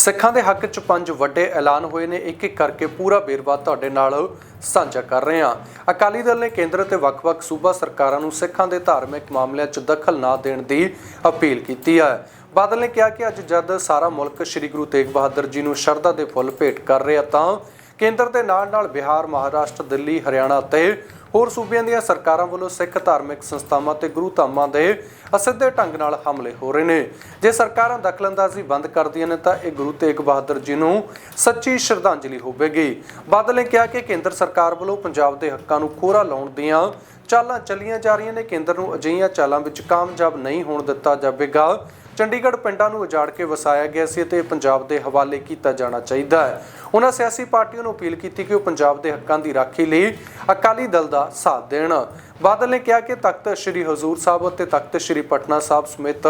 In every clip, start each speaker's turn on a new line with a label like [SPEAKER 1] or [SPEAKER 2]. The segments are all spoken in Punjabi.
[SPEAKER 1] ਸਿੱਖਾਂ ਦੇ ਹੱਕ 'ਚ ਪੰਜ ਵੱਡੇ ਐਲਾਨ ਹੋਏ ਨੇ, ਇੱਕ ਇੱਕ ਕਰਕੇ ਪੂਰਾ ਵੇਰਵਾ ਤੁਹਾਡੇ ਨਾਲ ਸਾਂਝਾ ਕਰ ਰਹੇ ਹਾਂ। ਅਕਾਲੀ ਦਲ ਨੇ ਕੇਂਦਰ ਤੇ ਵੱਖ-ਵੱਖ ਸੂਬਾ ਸਰਕਾਰਾਂ ਨੂੰ ਸਿੱਖਾਂ ਦੇ ਧਾਰਮਿਕ ਮਾਮਲਿਆਂ 'ਚ ਦਖਲ ਨਾ ਦੇਣ ਦੀ ਅਪੀਲ ਕੀਤੀ ਹੈ। ਬਾਦਲ ਨੇ ਕਿਹਾ ਕਿ ਅੱਜ ਜਦ ਸਾਰਾ ਮੁਲਕ ਸ੍ਰੀ ਗੁਰੂ ਤੇਗ ਬਹਾਦਰ ਜੀ ਨੂੰ ਸ਼ਰਧਾ ਦੇ ਫੁੱਲ ਭੇਟ ਕਰ ਰਿਹਾ ਤਾਂ ਕੇਂਦਰ ਦੇ ਨਾਲ-ਨਾਲ ਬਿਹਾਰ, ਮਹਾਰਾਸ਼ਟਰ, ਦਿੱਲੀ, ਹਰਿਆਣਾ ਅਤੇ ਹੋਰ ਸੂਬਿਆਂ ਦੀਆਂ ਸਰਕਾਰਾਂ ਵੱਲੋਂ ਸਿੱਖ ਧਾਰਮਿਕ ਸੰਸਥਾਵਾਂ ਤੇ ਗੁਰੂ ਧਾਮਾਂ ਦੇ ਅਸਿੱਧੇ ਢੰਗ ਨਾਲ ਹਮਲੇ ਹੋ ਰਹੇ ਨੇ। ਜੇ ਸਰਕਾਰਾਂ ਦਖਲਅੰਦਾਜ਼ੀ ਬੰਦ ਕਰਦੀਆਂ ਨੇ ਤਾਂ ਇਹ ਗੁਰੂ ਤੇਗ ਬਹਾਦਰ ਜੀ ਨੂੰ ਸੱਚੀ ਸ਼ਰਧਾਂਜਲੀ ਹੋਵੇਗੀ। ਬਾਦਲ ਨੇ ਕਿਹਾ ਕਿ ਕੇਂਦਰ ਸਰਕਾਰ ਵੱਲੋਂ ਪੰਜਾਬ ਦੇ ਹੱਕਾਂ ਨੂੰ ਖੋਰਾ ਲਾਉਣ ਦੀਆਂ ਚਾਲਾਂ ਚੱਲੀਆਂ ਜਾ ਰਹੀਆਂ ਨੇ। ਕੇਂਦਰ ਨੂੰ ਅਜਿਹੀਆਂ ਚਾਲਾਂ ਵਿੱਚ ਕਾਮਯਾਬ ਨਹੀਂ ਹੋਣ ਦਿੱਤਾ ਜਾਵੇਗਾ। ਚੰਡੀਗੜ੍ਹ ਪਿੰਡਾਂ ਨੂੰ ਉਜਾੜ ਕੇ ਵਸਾਇਆ ਗਿਆ ਸੀ ਤੇ ਪੰਜਾਬ ਦੇ ਹਵਾਲੇ ਕੀਤਾ ਜਾਣਾ ਚਾਹੀਦਾ ਹੈ। ਉਹਨਾਂ ਸਿਆਸੀ ਪਾਰਟੀਆਂ ਨੂੰ ਅਪੀਲ ਕੀਤੀ ਕਿ ਉਹ ਪੰਜਾਬ ਦੇ ਹੱਕਾਂ ਦੀ ਰਾਖੀ ਲਈ ਅਕਾਲੀ ਦਲ ਦਾ ਸਾਥ ਦੇਣ। ਬਾਦਲ ਨੇ ਕਿਹਾ ਕਿ ਤਖਤ ਸ੍ਰੀ ਹਜ਼ੂਰ ਸਾਹਿਬ ਅਤੇ ਤਖਤ ਸ੍ਰੀ ਪਟਨਾ ਸਾਹਿਬ ਸਮੇਤ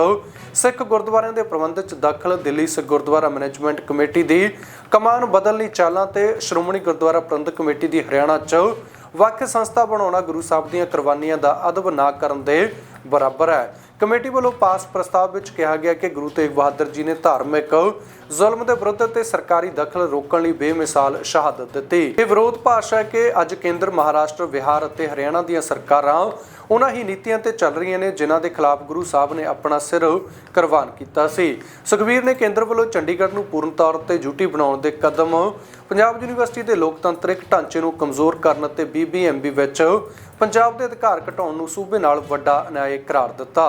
[SPEAKER 1] ਸਿੱਖ ਗੁਰਦੁਆਰਿਆਂ ਦੇ ਪ੍ਰਬੰਧ 'ਚ ਦਖਲ ਦਿੱਲੀ ਸਿੱਖ ਗੁਰਦੁਆਰਾ ਮੈਨੇਜਮੈਂਟ ਕਮੇਟੀ ਦੀ ਕਮਾਨ ਬਦਲਣੀ ਚਾਲਾਂ ਤੇ ਸ਼੍ਰੋਮਣੀ ਗੁਰਦੁਆਰਾ ਪ੍ਰਬੰਧਕ ਕਮੇਟੀ ਦੀ ਹਰਿਆਣਾ 'ਚ ਵੱਖ ਸੰਸਥਾ ਬਣਾਉਣਾ ਗੁਰੂ ਸਾਹਿਬ ਦੀਆਂ ਕੁਰਬਾਨੀਆਂ ਦਾ ਅਦਬ ਨਾ ਕਰਨ ਦੇ ਬਰਾਬਰ ਹੈ। ਕਮੇਟੀ ਵੱਲੋਂ ਪਾਸ ਪ੍ਰਸਤਾਵ ਵਿੱਚ ਕਿਹਾ ਗਿਆ ਕਿ ਗੁਰੂ ਤੇਗ ਬਹਾਦਰ ਜੀ ਨੇ ਧਾਰਮਿਕ ਜ਼ੁਲਮ ਦੇ ਵਿਰੁੱਧ ਤੇ ਸਰਕਾਰੀ ਦਖਲ ਰੋਕਣ ਲਈ ਬੇਮਿਸਾਲ ਸ਼ਹਾਦਤ ਦਿੱਤੀ। ਇਹ ਵਿਰੋਧ ਭਾਸ਼ਾ ਹੈ ਕਿ ਅੱਜ ਕੇਂਦਰ ਮਹਾਰਾਸ਼ਟਰ, ਬਿਹਾਰ ਅਤੇ ਹਰਿਆਣਾ ਦੀਆਂ ਸਰਕਾਰਾਂ ਉਹਨਾਂ ਹੀ ਨੀਤੀਆਂ ਤੇ ਚੱਲ ਰਹੀਆਂ ਨੇ ਜਿਨ੍ਹਾਂ ਦੇ ਖਿਲਾਫ ਗੁਰੂ ਸਾਹਿਬ ਨੇ ਆਪਣਾ ਸਿਰ ਕੁਰਬਾਨ ਕੀਤਾ ਸੀ। ਸੁਖਬੀਰ ਨੇ ਕੇਂਦਰ ਵੱਲੋਂ ਚੰਡੀਗੜ੍ਹ ਨੂੰ ਪੂਰਨ ਤੌਰ ਤੇ ਜੂਟੀ ਬਣਾਉਣ ਦੇ ਕਦਮ ਪੰਜਾਬ ਯੂਨੀਵਰਸਿਟੀ ਦੇ ਲੋਕਤੰਤਰਿਕ ਢਾਂਚੇ ਨੂੰ ਕਮਜ਼ੋਰ ਕਰਨ ਅਤੇ ਬੀਬੀਐਮਬੀ ਵਿੱਚ ਪੰਜਾਬ ਦੇ ਅਧਿਕਾਰ ਘਟਾਉਣ ਨੂੰ ਸੂਬੇ ਨਾਲ ਵੱਡਾ ਅਨਿਆਏ ਕਰਾਰ ਦਿੱਤਾ।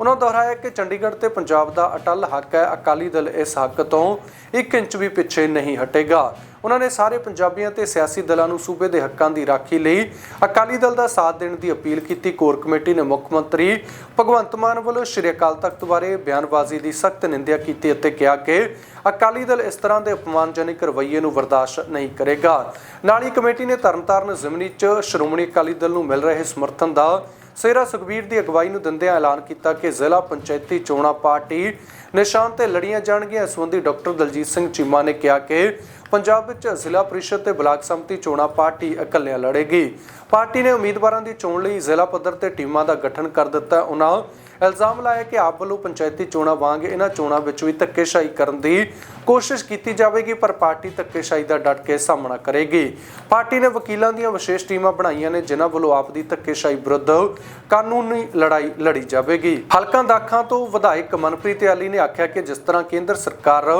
[SPEAKER 1] ਉਹਨਾਂ ਦੁਹਰਾਇਆ ਕਿ ਚੰਡੀਗੜ੍ਹ ਤੇ ਪੰਜਾਬ ਦਾ ਅਟਲ ਹੱਕ ਹੈ। ਅਕਾਲੀ ਦਲ ਇਸ ਹੱਕ ਤੋਂ 1 ਇੰਚ ਵੀ ਪਿੱਛੇ ਨਹੀਂ ਹਟੇਗਾ। ਉਹਨਾਂ ਨੇ ਸਾਰੇ ਪੰਜਾਬੀਆਂ ਤੇ ਸਿਆਸੀ ਦਲਾਂ ਨੂੰ ਸੂਬੇ ਦੇ ਹੱਕਾਂ ਦੀ ਰਾਖੀ ਲਈ ਅਕਾਲੀ ਦਲ ਦਾ ਸਾਥ ਦੇਣ ਦੀ ਅਪੀਲ ਕੀਤੀ। ਕੋਰ ਕਮੇਟੀ ਨੇ ਮੁੱਖ ਮੰਤਰੀ ਭਗਵੰਤ ਮਾਨ ਵੱਲੋਂ ਸ਼੍ਰੀ ਅਕਾਲ ਤਖਤ ਬਾਰੇ ਬਿਆਨਬਾਜ਼ੀ ਦੀ ਸਖਤ ਨਿੰਦਿਆ ਕੀਤੀ ਅਤੇ ਕਿਹਾ ਕਿ ਅਕਾਲੀ ਦਲ ਇਸ ਤਰ੍ਹਾਂ ਦੇ ਅਪਮਾਨਜਨਕ ਰਵੱਈਏ ਨੂੰ ਬਰਦਾਸ਼ਤ ਨਹੀਂ ਕਰੇਗਾ। ਨਾਲ ਹੀ ਕਮੇਟੀ ਨੇ ਤਰਨਤਾਰਨ ਜ਼ਿਮਨੀ 'ਚ ਸ਼੍ਰੋਮਣੀ ਅਕਾਲੀ ਦਲ ਨੂੰ ਮਿਲ ਰਹੇ ਸਮਰਥਨ ਦਾ ਸੇਰਾ ਸੁਖਬੀਰ ਦੀ ਅਗਵਾਈ ਨੂੰ ਦਿੰਦਿਆਂ ਐਲਾਨ ਕੀਤਾ ਕਿ ਜ਼ਿਲ੍ਹਾ ਪੰਚਾਇਤੀ ਚੋਣਾਂ ਪਾਰਟੀ ਨਿਸ਼ਾਨ ਤੇ ਲੜੀਆਂ ਜਾਣਗੀਆਂ ਇਸ ਸੰਬੰਧੀ ਡਾਕਟਰ ਦਲਜੀਤ ਸਿੰਘ ਚੀਮਾ ਨੇ ਕਿਹਾ ਕਿ ਪੰਜਾਬ ਵਿੱਚ ਜ਼ਿਲ੍ਹਾ ਪ੍ਰੀਸ਼ਦ ਤੇ ਬਲਾਕ ਸੰਮਤੀ ਚੋਣਾਂ ਪਾਰਟੀ ਇਕੱਲਿਆਂ ਲੜੇਗੀ ਪਾਰਟੀ ਨੇ ਉਮੀਦਵਾਰਾਂ ਦੀ ਚੋਣ ਲਈ ਜ਼ਿਲ੍ਹਾ ਪੱਧਰ ਤੇ ਟੀਮਾਂ ਦਾ ਗਠਨ ਕਰ ਦਿੱਤਾ ਹੈ। ਉਹਨਾਂ ਇਲਜ਼ਾਮ ਲਾਇਆ ਕਿ ਆਪ ਵੱਲੋਂ ਪੰਚਾਇਤੀ ਚੋਣਾਂ ਵਾਂਗ ਇਹਨਾਂ ਚੋਣਾਂ ਵਿੱਚ ਵੀ ਧੱਕੇਸ਼ਾਹੀ ਕਰਨ ਦੀ ਕੋਸ਼ਿਸ਼ ਕੀਤੀ ਜਾਵੇਗੀ, ਪਰ ਪਾਰਟੀ ਧੱਕੇਸ਼ਾਹੀ ਦਾ ਡਟ ਕੇ ਸਾਹਮਣਾ ਕਰੇਗੀ। ਪਾਰਟੀ ਨੇ ਵਕੀਲਾਂ ਦੀਆਂ ਵਿਸ਼ੇਸ਼ ਟੀਮਾਂ ਬਣਾਈਆਂ ਨੇ, ਜਿਨ੍ਹਾਂ ਵੱਲੋਂ ਆਪ ਦੀ ਧੱਕੇਸ਼ਾਹੀ ਵਿਰੁੱਧ ਕਾਨੂੰਨੀ ਲੜਾਈ ਲੜੀ ਜਾਵੇਗੀ। ਹਲਕਾ ਦਾਖਾਂ ਤੋਂ ਵਿਧਾਇਕ ਮਨਪ੍ਰੀਤ ਆਲੀ ਨੇ ਆਖਿਆ ਕਿ ਜਿਸ ਤਰ੍ਹਾਂ ਕੇਂਦਰ ਸਰਕਾਰ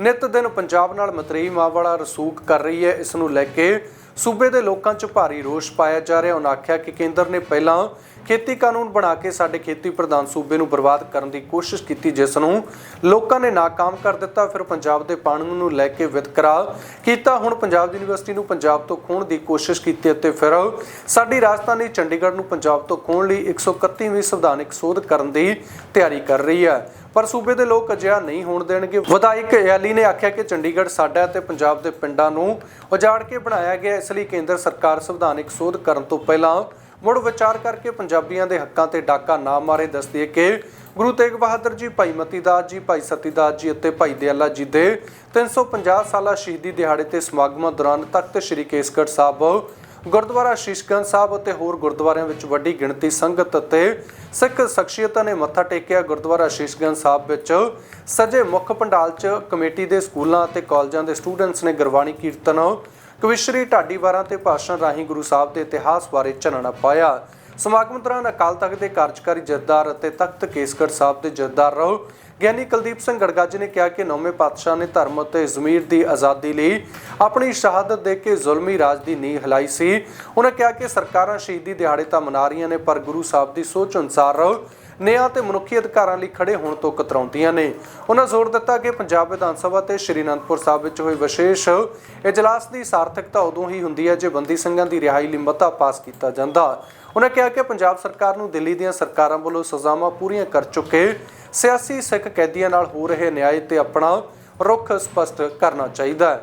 [SPEAKER 1] ਨਿਤ ਦਿਨ ਪੰਜਾਬ ਨਾਲ ਮਤਰੇਈ ਮਾਂ ਵਾਲਾ ਰਸੂਖ ਕਰ ਰਹੀ ਹੈ, ਇਸ ਨੂੰ ਲੈ ਕੇ ਸੂਬੇ ਦੇ ਲੋਕਾਂ 'ਚ ਭਾਰੀ ਰੋਸ਼ ਪਾਇਆ ਜਾ ਰਿਹਾ। ਉਹਨਾਂ ਆਖਿਆ ਕਿ ਕੇਂਦਰ ਨੇ ਪਹਿਲਾਂ ਖੇਤੀ ਕਾਨੂੰਨ ਬਣਾ ਕੇ ਸਾਡੇ ਖੇਤੀ ਪ੍ਰਧਾਨ ਸੂਬੇ ਨੂੰ ਬਰਬਾਦ ਕਰਨ ਦੀ ਕੋਸ਼ਿਸ਼ ਕੀਤੀ, ਜਿਸ ਨੂੰ ਲੋਕਾਂ ਨੇ ਨਾਕਾਮ ਕਰ ਦਿੱਤਾ। ਫਿਰ ਪੰਜਾਬ ਦੇ ਪਾਣੀ ਨੂੰ ਲੈ ਕੇ ਵਿਤਕਰਾ ਕੀਤਾ। ਹੁਣ ਪੰਜਾਬ ਯੂਨੀਵਰਸਿਟੀ ਨੂੰ ਪੰਜਾਬ ਤੋਂ ਖੋਣ ਦੀ ਕੋਸ਼ਿਸ਼ ਕੀਤੀ ਅਤੇ ਫਿਰ ਸਾਡੀ ਰਾਜਧਾਨੀ ਚੰਡੀਗੜ੍ਹ ਨੂੰ ਪੰਜਾਬ ਤੋਂ ਖੋਣ ਲਈ 131ਵੀਂ ਸੰਵਿਧਾਨਿਕ ਸੋਧ ਕਰਨ ਦੀ ਤਿਆਰੀ ਕਰ ਰਹੀ ਹੈ। ਪਰ ਸੂਬੇ ਦੇ ਲੋਕ ਅਜਿਹਾ ਨਹੀਂ ਹੋਣ ਦੇਣਗੇ। ਵਿਧਾਇਕ ਯਾਲੀ ਨੇ ਆਖਿਆ ਕਿ ਚੰਡੀਗੜ੍ਹ ਸਾਡਾ ਹੈ ਤੇ ਪੰਜਾਬ ਦੇ ਪਿੰਡਾਂ ਨੂੰ ਉਜਾੜ ਕੇ ਬਣਾਇਆ ਗਿਆ, ਇਸ ਲਈ ਕੇਂਦਰ ਸਰਕਾਰ ਸੰਵਿਧਾਨਿਕ ਸੋਧ ਕਰਨ ਤੋਂ ਪਹਿਲਾਂ ਮੁੜ ਵਿਚਾਰ ਕਰਕੇ ਪੰਜਾਬੀਆਂ ਦੇ ਹੱਕਾਂ ਤੇ ਡਾਕਾ ਨਾ ਮਾਰੇ। ਦੱਸਦੀ ਹੈ ਕਿ ਗੁਰੂ ਤੇਗ ਬਹਾਦਰ ਜੀ, ਭਾਈ ਮਤੀ ਦਾਸ ਜੀ, ਭਾਈ ਸਤੀ ਦਾਸ ਜੀ ਅਤੇ ਭਾਈ ਦਿਆਲਾ ਜੀ ਦੇ 350 ਸਾਲਾ ਸ਼ਹੀਦੀ ਦਿਹਾੜੇ ਤੇ ਸਮਾਗਮਾਂ ਦੌਰਾਨ ਤਖਤ ਸ੍ਰੀ ਕੇਸਗੜ੍ਹ ਸਾਹਿਬ ਗੁਰਦੁਆਰਾ ਸ਼ੀਸ਼ਗੰਜ ਸਾਹਿਬ ਅਤੇ ਹੋਰ ਗੁਰਦੁਆਰਿਆਂ ਵਿੱਚ ਵੱਡੀ ਗਿਣਤੀ ਸੰਗਤ ਅਤੇ ਸਿੱਖ ਸ਼ਖਸੀਅਤਾਂ ਨੇ ਮੱਥਾ ਟੇਕਿਆ। ਗੁਰਦੁਆਰਾ ਸ਼ੀਸ਼ਗੰਜ ਸਾਹਿਬ ਵਿੱਚ ਸਜੇ ਮੁੱਖ ਪੰਡਾਲ 'ਚ ਕਮੇਟੀ ਦੇ ਸਕੂਲਾਂ ਅਤੇ ਕਾਲਜਾਂ ਦੇ ਸਟੂਡੈਂਟਸ ਨੇ ਗੁਰਬਾਣੀ ਕੀਰਤਨ, ਕਵਿਸ਼ਰੀ ਢਾਡੀਵਾਰਾਂ ਤੇ ਭਾਸ਼ਣ ਰਾਹੀਂ ਗੁਰੂ ਸਾਹਿਬ ਦੇ ਇਤਿਹਾਸ ਬਾਰੇ ਚਾਨਣਾ ਪਾਇਆ। ਸਮਾਗਮ ਦੌਰਾਨ ਅਕਾਲ ਤਖਤ ਦੇ ਕਾਰਜਕਾਰੀ ਜਥੇਦਾਰ ਅਤੇ ਤਖਤ ਕੇਸਗੜ੍ਹ ਸਾਹਿਬ ਦੇ ਜਥੇਦਾਰ ਰਹੋ ਗਿਆਨੀ ਕੁਲਦੀਪ ਸਿੰਘ ਗੜਗਾ ਜੀ ਨੇ ਕਿਹਾ ਕਿ ਨੌਵੇਂ ਪਾਤਸ਼ਾਹ ਨੇ ਧਰਮ ਅਤੇ ਜ਼ਮੀਰ ਦੀ ਆਜ਼ਾਦੀ ਲਈ ਆਪਣੀ ਸ਼ਹਾਦਤ ਦੇ ਕੇ ਜ਼ੁਲਮੀ ਰਾਜ ਦੀ ਨੀਂਹ ਹਿਲਾਈ ਸੀ। ਉਹਨਾਂ ਕਿਹਾ ਕਿ ਸਰਕਾਰਾਂ ਸ਼ਹੀਦੀ ਦਿਹਾੜੇ ਤਾਂ ਮਨਾ ਰਹੀਆਂ ਨੇ, ਪਰ ਗੁਰੂ ਸਾਹਿਬ ਦੀ ਸੋਚ ਅਨੁਸਾਰ ਨਿਆਂ ਤੇ ਮਨੁੱਖੀ ਅਧਿਕਾਰਾਂ ਲਈ ਖੜੇ ਹੋਣ ਤੋਂ ਕਤਰਾਉਂਦੀਆਂ ਨੇ। ਉਹਨਾਂ ਜ਼ੋਰ ਦਿੱਤਾ ਕਿ ਪੰਜਾਬ ਵਿਧਾਨ ਸਭਾ ਤੇ ਸ਼੍ਰੀ ਅਨੰਦਪੁਰ ਸਾਹਿਬ ਵਿੱਚ ਹੋਏ ਵਿਸ਼ੇਸ਼ ਇਜਲਾਸ ਦੀ ਸਾਰਥਕਤਾ ਉਦੋਂ ਹੀ ਹੁੰਦੀ ਹੈ ਜੇ ਬੰਦੀ ਸਿੰਘਾਂ ਦੀ ਰਿਹਾਈ ਲਈ ਮਤਾ ਪਾਸ ਕੀਤਾ ਜਾਂਦਾ। ਉਹਨਾਂ ਕਿਹਾ ਕਿ ਪੰਜਾਬ ਸਰਕਾਰ ਨੂੰ ਦਿੱਲੀ ਦੀਆਂ ਸਰਕਾਰਾਂ ਵੱਲੋਂ ਸਜ਼ਾਵਾਂ ਪੂਰੀਆਂ ਕਰ ਚੁੱਕੇ ਸਿਆਸੀ ਸਿੱਖ ਕੈਦੀਆਂ ਨਾਲ ਹੋ ਰਹੇ ਨਿਆਂ ਤੇ ਆਪਣਾ ਰੁਖ ਸਪਸ਼ਟ ਕਰਨਾ ਚਾਹੀਦਾ ਹੈ।